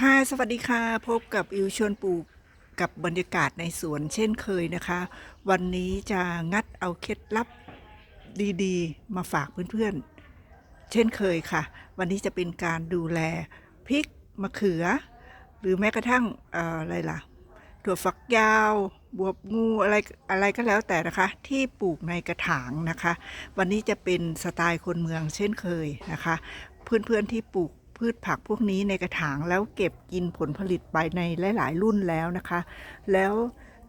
ค่ะสวัสดีค่ะ พบกับอิวชวนปลูกกับบรรยากาศในสวนเช่นเคยนะคะ วันนี้จะงัดเอาเคล็ดลับดีๆ มาฝากเพื่อนๆ เช่นเคยค่ะ วันนี้จะเป็นการดูแลพริกมะเขือ หรือแม้กระทั่งอออะไรล่ะถั่วฝักยาว บวบงูอะไรอะไรก็แล้วแต่นะคะ ที่ปลูกในกระถางนะคะ วันนี้จะเป็นสไตล์คนเมืองเช่นเคยนะคะ เพื่อนๆที่ปลูก พืชผักพวกนี้ในกระถางแล้วเก็บกินผลผลิตไปในหลาย ๆ รุ่นแล้วนะคะ แล้ว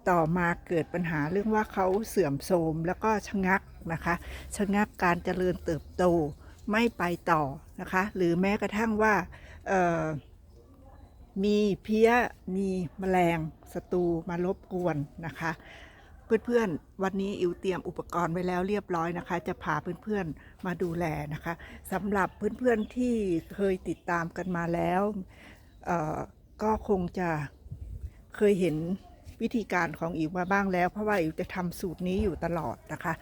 ต่อมาเกิดปัญหาเรื่องว่าเขาเสื่อมโทรมแล้วก็ชะงักนะคะ ชะงักการเจริญเติบโตไม่ไปต่อนะคะ หรือแม้กระทั่งว่ามีเพี้ยมีแมลงศัตรูมารบกวนนะคะ เพื่อนๆ วันนี้อิวเตรียมอุปกรณ์ไว้แล้วเรียบร้อยนะคะ จะพาเพื่อนๆ มาดูแลนะคะสำหรับเพื่อนๆ ที่เคยติดตามกันมาแล้วเอ่อก็คงจะเคยเห็นวิธีการของอิวมาบ้างแล้ว เพราะว่าอิวจะทำสูตรนี้อยู่ตลอดนะคะ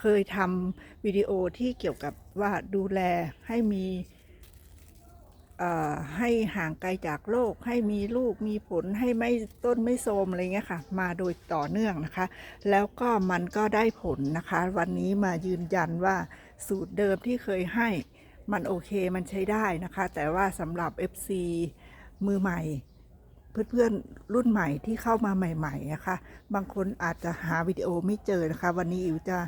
เคยทำวิดีโอที่เกี่ยวกับว่าดูแลให้มี ให้ห่างไกลจากโรคให้มีลูกมีผลให้ไม่ต้นไม่โทรมอะไรเงี้ยค่ะ มาโดยต่อเนื่องนะคะ แล้วก็มันก็ได้ผลนะคะ วันนี้มายืนยันว่าสูตรเดิมที่เคยให้มันโอเคมันใช้ได้นะคะ แต่ว่าสำหรับ FC มือใหม่ เพื่อนๆรุ่นใหม่ที่เข้ามาใหม่ๆนะคะ บางคนอาจจะหาวิดีโอไม่เจอนะคะ วันนี้อิ๋วจะ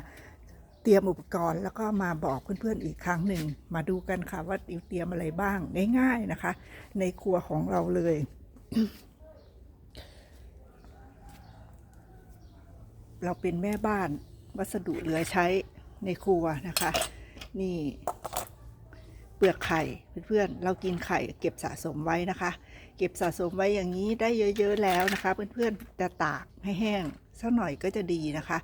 เตรียมอุปกรณ์แล้วก็มาบอกเพื่อนๆอีกครั้งหนึ่ง มาดูกันค่ะว่าอิ๋วเตรียมอะไรบ้างง่าย ๆนะคะ ในครัวของเราเลย เราเป็นแม่บ้านวัสดุเหลือใช้ในครัวนะคะ นี่เปลือกไข่เพื่อนๆ เรากินไข่เก็บสะสมไว้นะคะ เก็บสะสมไว้อย่างนี้ได้เยอะ ๆ แล้วนะคะ เพื่อนๆจะตากให้แห้งสักหน่อยก็จะดีนะคะ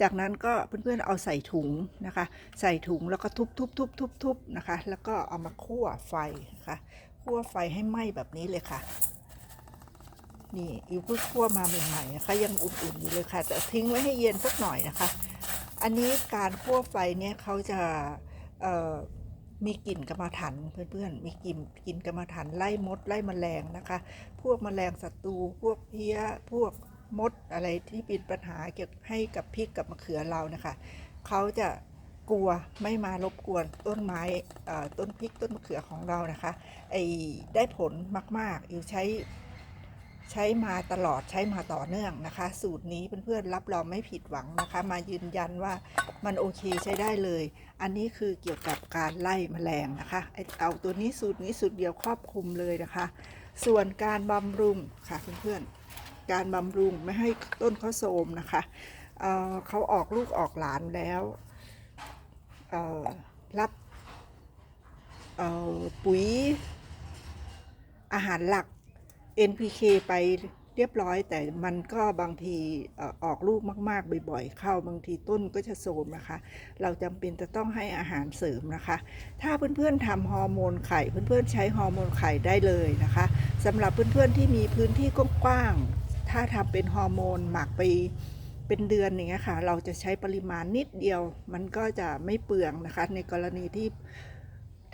จากนั้นก็เพื่อนๆเอาใส่ถุงนะคะ ใส่ถุงแล้วก็ทุบๆๆๆนะคะ แล้วก็เอามาคั่วไฟนะคะคั่วไฟให้ไหม้แบบนี้เลยค่ะ นี่อิวเพิ่งคั่วมาใหม่ๆนะคะยังอุ่นๆอยู่เลยค่ะแต่ทิ้งไว้ให้เย็นสักหน่อยนะคะ อันนี้การคั่วไฟเนี่ยเขาจะมีกลิ่นกรรมฐานเพื่อนๆ มีกลิ่นกลิ่นกรรมฐานไล่มดไล่แมลงนะคะ พวกแมลงศัตรูพวกเพี้ยพวก มดอะไรที่เป็นปัญหาเกี่ยวให้กับพริกกับมะเขือเรานะคะเขาจะกลัวไม่มารบกวนต้นไม้ต้นพริกต้นมะเขือของเรานะคะไอ้ได้ผลมากๆอิวใช้ใช้มาตลอดใช้มาต่อเนื่องนะคะ สูตรนี้เพื่อนๆรับรองไม่ผิดหวังนะคะ มายืนยันว่ามันโอเคใช้ได้เลย อันนี้คือเกี่ยวกับการไล่แมลงนะคะไอเอาตัวนี้สูตรนี้สูตรเดียวครอบคลุมเลยนะคะ ส่วนการบำรุงค่ะเพื่อนๆ การบำรุงไม่ให้ต้นเขาโทรมนะคะเเขาออกลูกออกหลานแล้วรับปุ๋ยอาหารหลัก NPK ไปเรียบร้อย แต่มันก็บางทีออกลูกมากๆ บ่อยๆ เข้าบางทีต้นก็จะโทรมนะคะ เราจำเป็นจะต้องให้อาหารเสริมนะคะ ถ้าเพื่อนๆทำฮอร์โมนไข่เพื่อนๆใช้ฮอร์โมนไข่ได้เลยนะคะสำหรับเพื่อนๆที่มีพื้นที่กว้าง ถ้าทำเป็นฮอร์โมนหมักไปเป็นเดือนอย่างเงี้ยค่ะ เราจะใช้ปริมาณนิดเดียว มันก็จะไม่เปลืองนะคะ ในกรณีที่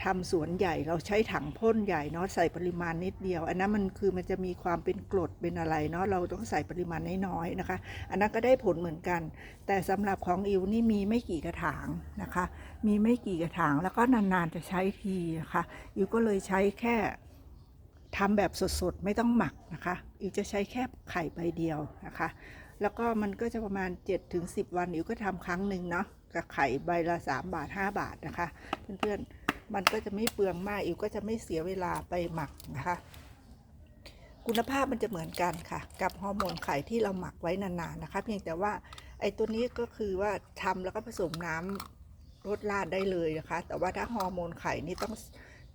ทำสวนใหญ่เราใช้ถังพ่นใหญ่เนาะใส่ปริมาณนิดเดียว อันนั้นมันคือมันจะมีความเป็นกรดเป็นอะไรเนาะเราต้องใส่ปริมาณน้อยๆนะคะ อันนั้นก็ได้ผลเหมือนกัน แต่สำหรับของอิวนี่มีไม่กี่กระถางนะคะ มีไม่กี่กระถางแล้วก็นานๆจะใช้ทีนะคะอิวก็เลยใช้แค่ ทำแบบสดๆ ไม่ต้องหมักนะคะ อิวจะใช้แค่ไข่ใบเดียวนะคะ แล้วก็มันก็จะประมาณ 7-10 วันอิวก็ทำครั้งหนึ่งเนาะกับไข่ใบละ 3 บาท 5 บาทนะคะ เพื่อนๆ มันก็จะไม่เปลืองมากอิวก็จะไม่เสียเวลาไปหมักนะคะ คุณภาพมันจะเหมือนกันค่ะ กับฮอร์โมนไข่ที่เราหมักไว้นานๆนะคะ เพียงแต่ว่าไอ้ตัวนี้ก็คือว่าทำแล้วก็ผสมน้ำรดราดได้เลยนะคะ แต่ว่าถ้าฮอร์โมนไข่นี่ต้อง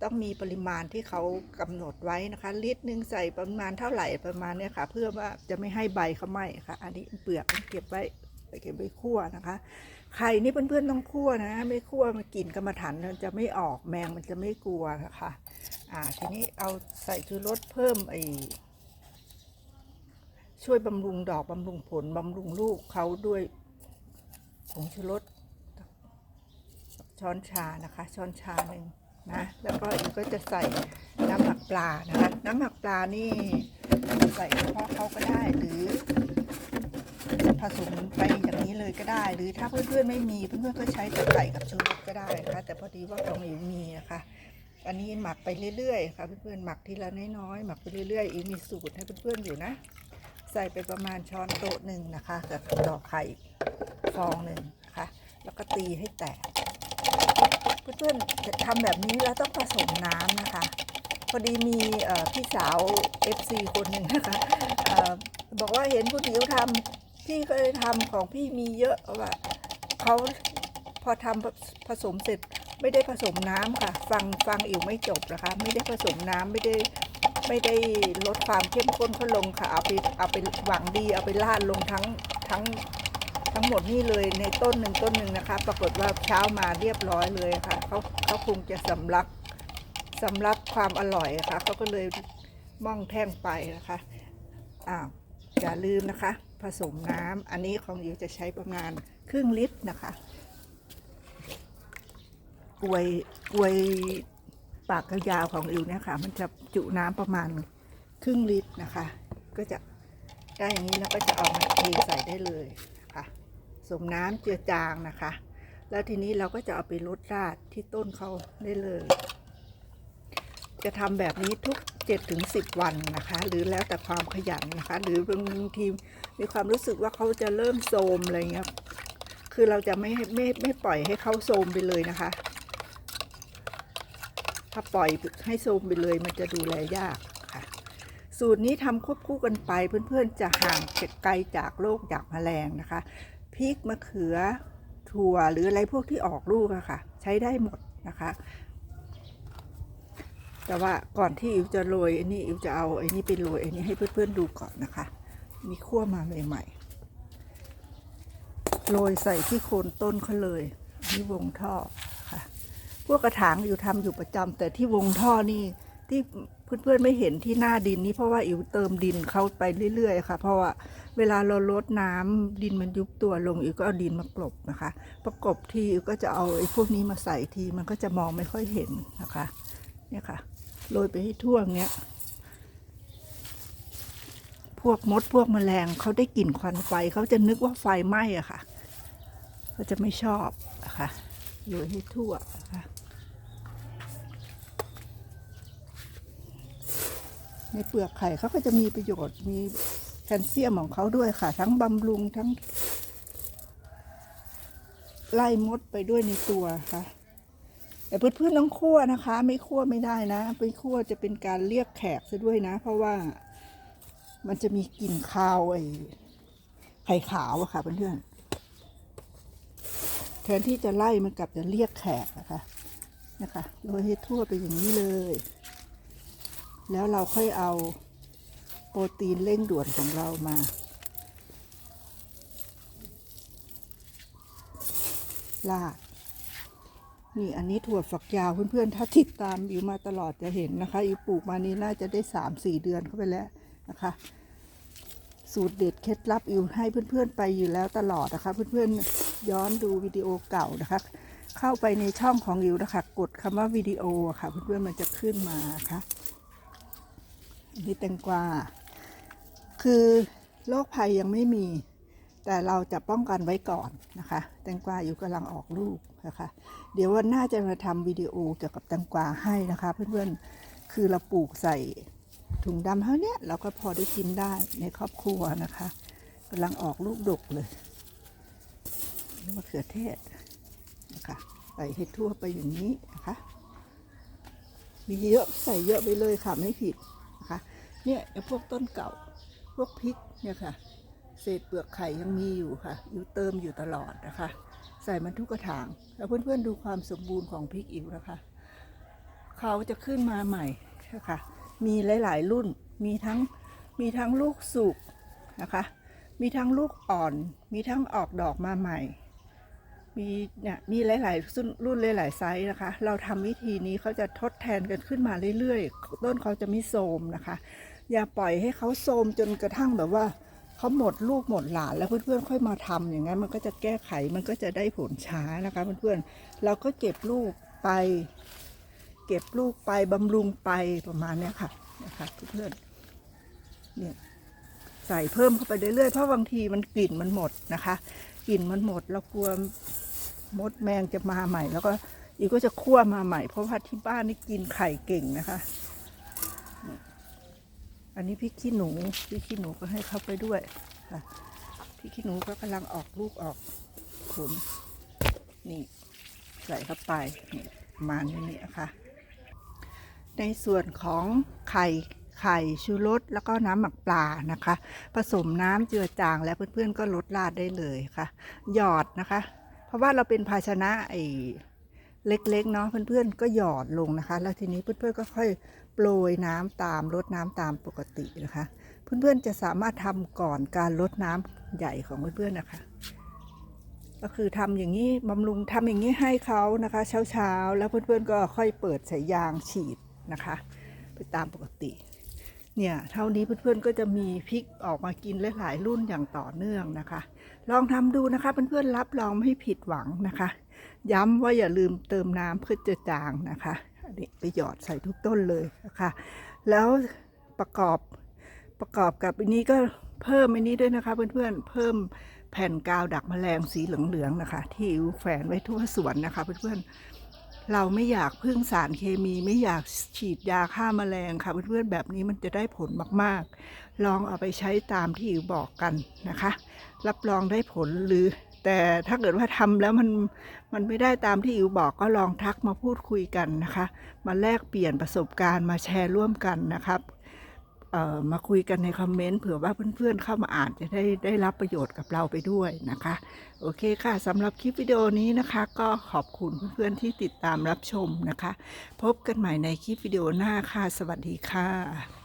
ต้องมีปริมาณที่เขากำหนดไว้นะคะ ลิตรหนึ่งใส่ประมาณเท่าไหร่ประมาณเนี้ยค่ะ เพื่อว่าจะไม่ให้ใบเขาไหม้ค่ะ อันนี้เปลือกเก็บไว้เก็บไว้คั่วนะคะไข่นี่เพื่อนๆต้องคั่วนะ ไม่คั่วมันกลิ่นกรรมฐานมันจะไม่ออกแมงมันจะไม่กลัวค่ะอ่าทีนี้เอาใส่ชูรสเพิ่มไอช่วยบำรุงดอกบำรุงผลบำรุงลูกเขาด้วยผงชูรสช้อนชานะคะ ช้อนชาหนึ่ง นะแล้วก็อีกก็จะใส่น้ำหมักปลานะคะน้ำหมักปลานี่ใส่เฉพาะเขาก็ได้หรือผสมไปอย่างนี้เลยก็ได้ หรือถ้าเพื่อนๆไม่มีเพื่อนๆก็ใช้แต่ไก่กับชูรสก็ได้นะคะ แต่พอดีว่าของอิ๋วมีนะคะ อันนี้หมักไปเรื่อยๆค่ะเพื่อนๆหมักทีละน้อยๆหมักไปเรื่อยๆอิ๋วมีสูตรให้เพื่อนๆอยู่นะ ใส่ไปประมาณช้อนโต๊ะหนึ่งนะคะกับดอกไข่ฟองหนึ่งนะคะ แล้วก็ตีให้แตก เพื่อนๆทำแบบนี้แล้วต้องผสมน้ำนะคะ พอดีมีพี่สาว FC คนหนึ่งนะคะอบอกว่าเห็นผู้จิ๋วทำพี่ก็เลยทำของพี่มีเยอะว่าเขาพอทำผสมเสร็จไม่ได้ผสมน้ำค่ะ ฟังฟังอิ๋วไม่จบนะคะ ไม่ได้ผสมน้ำไม่ได้ไม่ได้ลดความเข้มข้นเขาลงค่ะ เอาไปเอาไปหวังดีเอาไปลาดลงทั้งทั้ง ทั้งหมดนี่เลยในต้นหนึ่งต้นหนึ่งนะคะ ปรากฏว่าเช้ามาเรียบร้อยเลยค่ะเขาเขาคงจะสำลักสำลักความอร่อยะค่ะเขาก็เลยม่องแท่งไปนะคะอ้าวอย่าลืมนะคะ ผสมน้ำอันนี้ของอยู่จะใช้ประมาณครึ่งลิตรนะคะกวยกวยปากกระยาวของอิวเนี่ยค่ะ มันจะจุน้ำประมาณครึ่งลิตรนะคะ ก็จะได้อย่างนี้แล้วก็จะเอามาเทใส่ได้เลย สมน้ำเจือจางนะคะ แล้วทีนี้เราก็จะเอาไปลดราดที่ต้นเขาได้เลย จะทำแบบนี้ทุก 7-10 วันนะคะ หรือแล้วแต่ความขยันนะคะ หรือบางทีมีความรู้สึกว่าเขาจะเริ่มโทมอะไรเงี้ยคือเราจะไม่ไม่ไม่ปล่อยให้เขาโทมไปเลยนะคะ ถ้าปล่อยให้โทมไปเลยมันจะดูแลยากค่ะสูตรนี้ทำควบคู่กันไปเพื่อนๆจะห่างไกลจากโรคจากแมลงนะคะ พริกมะเขือถั่วหรืออะไรพวกที่ออกลูกอะค่ะ ใช้ได้หมดนะคะ แต่ว่าก่อนที่อิวจะโรยอันนี้อิวจะเอาไอ้นี่ไปโรยอันนี้ให้เพื่อนๆดูก่อนนะคะมีขั้วมาใหม่ๆโรยใส่ที่โคนต้นเขาเลยนี่วงท่อค่ะ พวกกระถางอยู่ทำอยู่ประจำแต่ที่วงท่อนี่ที่ เพื่อนๆไม่เห็นที่หน้าดินนี่เพราะว่าอิ๋วเติมดินเข้าไปเรื่อยๆค่ะ เพราะว่าเวลาเราลดน้ำดินมันยุบตัวลงอิ๋วก็เอาดินมากลบนะคะ ประกบทีอิ๋วก็จะเอาไอ้พวกนี้มาใส่ทีมันก็จะมองไม่ค่อยเห็นนะคะเนี่ยค่ะโรยไปให้ทั่วอย่างเงี้ยพวกมดพวกแมลงเขาได้กลิ่นควันไฟเขาจะนึกว่าไฟไหม้อะค่ะเขาจะไม่ชอบนะคะโรยให้ทั่วนะคะ ในเปลือกไข่เขาก็จะมีประโยชน์มีแคลเซียมของเขาด้วยค่ะ ทั้งบำรุงทั้ง ไล่มดไปด้วยในตัวค่ะแต่เพื่อนๆต้องคั่วนะคะ ไม่คั่วไม่ได้นะไปคั่วจะเป็นการเรียกแขกซะด้วยนะ เพราะว่ามันจะมีกลิ่นคาวไอ้ไข่ขาวอะค่ะเพื่อนๆแทนที่จะไล่มันกลับจะเรียกแขกนะคะนะคะโรยให้ทั่วไปอย่างนี้เลย แล้วเราค่อยเอาโปรตีนเร่งด่วนของเรามา ลาด นี่อันนี้ถั่วฝักยาวเพื่อนๆ ถ้าติดตามอิวมาตลอดจะเห็นนะคะอิวปลูกมานี้น่าจะได้สามสี่เดือนเข้าไปแล้วนะคะ สูตรเด็ดเคล็ดลับอิวให้เพื่อนๆไปอยู่แล้วตลอดนะคะ เพื่อนๆย้อนดูวิดีโอเก่านะคะ เข้าไปในช่องของอิวนะคะ กดคำว่าวิดีโอะค่ะ เพื่อนๆมันจะขึ้นมานะคะ นนี้แตงกวา คือโรคภัยยังไม่มี แต่เราจะป้องกันไว้ก่อนนะคะ แตงกวาอยู่กำลังออกลูกนะคะ เดี๋ยววันหน้าจะมาทำวิดีโอเกี่ยวกับแตงกวาให้นะคะ เพื่อนๆ คือเราปลูกใส่ถุงดำเท่านี้เราก็พอได้กินได้ในครอบครัวนะคะกำลังออกลูกดกเลยนี่มะเขือเทศนะคะใส่ให้ทั่วไปอย่างนี้นะคะมีเยอะใส่เยอะไปเลยค่ะไม่ผิด เนี่ยพวกต้นเก่า พวกพริกเนี่ยค่ะ เศษเปลือกไข่ยังมีอยู่ค่ะ อยู่เติมอยู่ตลอดนะคะ ใส่มันทุกกระถาง แล้วเพื่อนๆดูความสมบูรณ์ของพริกอิ๋วนะคะ เขาจะขึ้นมาใหม่นะคะมีหลาย ๆ รุ่น มีทั้ง มีทั้งลูกสุกนะคะ มีทั้งลูกอ่อน มีทั้งออกดอกมาใหม่ มีเนี่ย มีหลาย ๆ รุ่นหลาย ๆ ไซส์นะคะ เราทำวิธีนี้เขาจะทดแทนกันขึ้นมาเรื่อย ๆ ต้นเขาจะไม่โทรมนะคะ อย่าปล่อยให้เขาโทรมจนกระทั่งแบบว่าเขาหมดลูกหมดหลานแล้วเพื่อนๆค่อยมาทำอย่างนั้นมันก็จะแก้ไขมันก็จะได้ผลช้านะคะเพื่อนๆเราก็เก็บลูกไป เก็บลูกไปบำรุงไปประมาณเนี้ยค่ะนะคะเพื่อนๆเนี่ยใส่เพิ่มเข้าไปเรื่อยๆเพราะบางทีมันกลิ่นมันหมดนะคะกลิ่นมันหมดเรากลัวมดแมงจะมาใหม่ แล้วก็อีกก็จะคั่วมาใหม่ เพราะว่าที่บ้านนี่กินไข่เก่งนะคะ อันนี้พริกขี้หนูพริกขี้หนูก็ให้เข้าไปด้วยค่ะพริกขี้หนูก็กำลังออกลูกออกผลนี่ใส่เข้าไปนี่มาณนี้นะคะในส่วนของไข่ไข่ชูรสแล้วก็น้ำหมักปลานะคะ ผสมน้ำเจือจางแล้วเพื่อนๆก็ลดราดได้เลยค่ะ หยอดนะคะ เพราะว่าเราเป็นภาชนะไอ้เล็กๆเนาะเพื่อนๆก็หยอดลงนะคะ แล้วทีนี้เพื่อนๆก็ค่อย โปรยน้ำตามลดน้ำตามปกตินะคะ เพื่อนๆจะสามารถทำก่อนการลดน้ำใหญ่ของเพื่อนๆนะคะ ก็คือทำอย่างนี้บำรุงทำอย่างนี้ให้เขานะคะ เช้าๆแล้วเพื่อนๆก็ค่อยเปิดสายยางฉีดนะคะ ไปตามปกติเนี่ยเท่านี้เพื่อนๆก็จะมีพริกออกมากินหลายๆรุ่นอย่างต่อเนื่องนะคะ ลองทำดูนะคะเพื่อนๆรับรองไม่ผิดหวังนะคะ ย้ำว่าอย่าลืมเติมน้ำเพื่อจะจางนะคะ นี้ไปหยอดใส่ทุกต้นเลยนะคะแล้วประกอบประกอบกับอันนี้ก็เพิ่มอันนี้ด้วยนะคะเพื่อนๆเพิ่มแผ่นกาวดักแมลงสีเหลืองๆนะคะ ที่อิ๋วแฝนไว้ทั่วสวนนะคะ เพื่อนๆเราไม่อยากพึ่งสารเคมีไม่อยากฉีดยาฆ่าแมลงค่ะ เพื่อนๆแบบนี้มันจะได้ผลมากๆ ลองเอาไปใช้ตามที่อิวบอกกันนะคะ รับรองได้ผลหรือ แต่ถ้าเกิดว่าทำแล้วมันมันไม่ได้ตามที่อิ๋วบอกก็ลองทักมาพูดคุยกันนะคะ มาแลกเปลี่ยนประสบการณ์มาแชร์ร่วมกันนะครับมาคุยกันในคอมเมนต์เผื่อว่าเพื่อนๆเข้ามาอ่านจะได้ได้รับประโยชน์กับเราไปด้วยนะคะ โอเคค่ะสำหรับคลิปวิดีโอนี้นะคะ ก็ขอบคุณเพื่อนๆที่ติดตามรับชมนะคะ พบกันใหม่ในคลิปวิดีโอหน้าค่ะ สวัสดีค่ะ